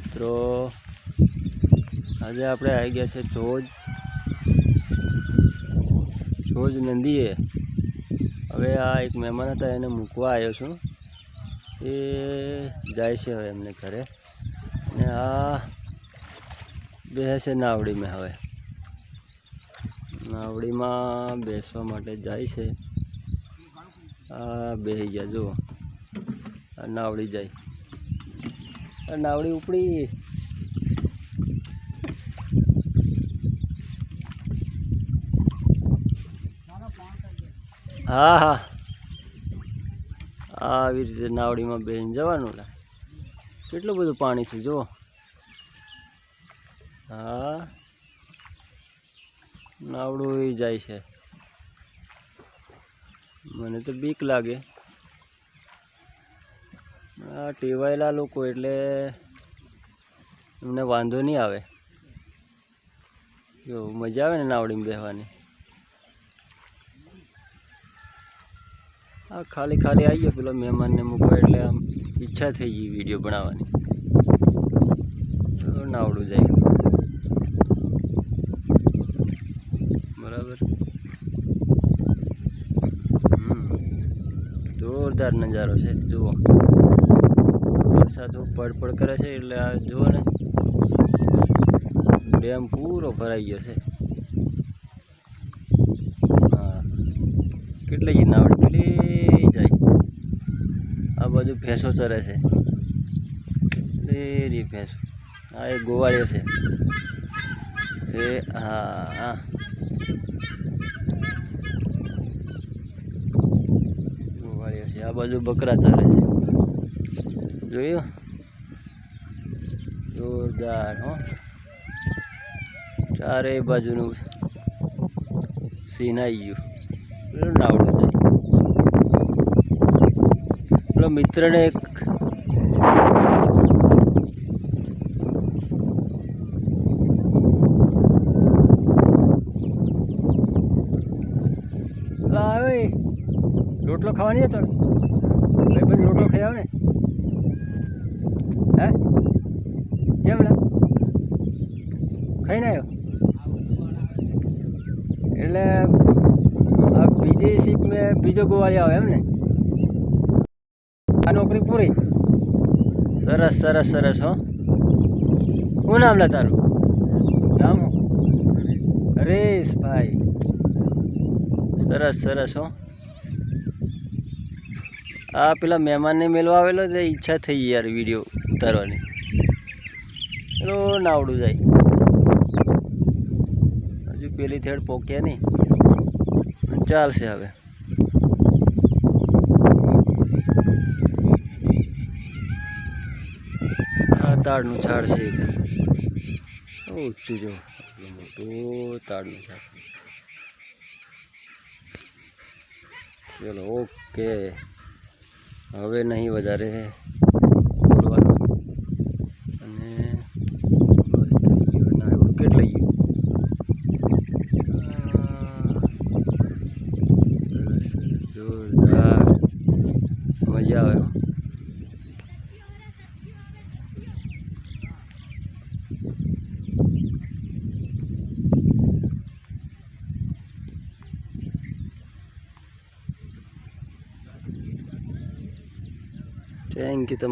મિત્રો, આજે આપણે આવી ગયા છે જોજ. જોજ નંદીએ. હવે આ એક મહેમાન હતા, એને મૂકવા આવ્યો છું. એ જાય છે હવે એમને ઘરે. અને આ બેસે નાવડીમાં હવે. નાવડીમાં બેસવા માટે જાય છે. આ બેસી ગયા, જુઓ. નાવડી જાય. નાવડી ઉપડી. હા હા. આવી રીતે નાવડીમાં બેન જવાનું લા. કેટલું બધું પાણી છે, જુઓ. હા. નાવડું જાય છે. મને તો બીક લાગે. ટેવાયેલા લોકો એટલે એમને વાંધો નહીં આવે. જો, મજા આવે ને નાવડીમાં બેસવાની હા ખાલી ખાલી આવી ગયો પેલો મહેમાનને મૂકવા, એટલે આમ ઈચ્છા થઈ ગઈ વીડિયો બનાવવાની. નાવડું જાય. બરાબર? જોરદાર નજારો છે, જુઓ. પડ પડ કરે છે એટલે આ જુઓ ને. ડેમ પૂરો ભરાઈ ગયો છે. હા. કેટલી જ નાવડી જાય. આ બધું ભેંસો ચરે છે. લેરી ભેંસો. આ એક ગોવાળીઓ છે. એ હા હા. ગોવાળીઓ છે. આ બાજુ બકરા ચરે છે. જોયું? જોરદાર, હો. ચારે બાજુનું સીન આવી ગયું. પેલું નાવડું જાય. પેલો મિત્રને એક રોટલો ખાવાની હતો ભાઈ રોટલો ખાઈ આવે ને હે કેમ લા ખાઈને આવ્યો એટલે બીજી સીટ મેં બીજો ગોવાળી આવે એમ ને? આ નોકરી પૂરી? સરસ સરસ સરસ, હો. શું નામ લે તારું? નામ? હરેશભાઈ સરસ સરસ, હો. આ પેલા મહેમાનને મેળવા આવેલો તે ઈચ્છા થઈ યાર વીડિયો ઉતારવાની. પેલો નાવડું જાય. હજુ પેલી થેડ પોકે નહીં. ચાલશે હવે. તાડનું ઝાડ છે એક. ઊંચું જો. મોટું તાડનું ઝાડ. ચલો, ઓકે. હવે નહીં વધારે બોલવાનું અને બસ થઈ ગયું ના એવું કેટલી ગયું સરસ સરસ જોરદાર મજા આવે હો થેન્ક યુ તમારે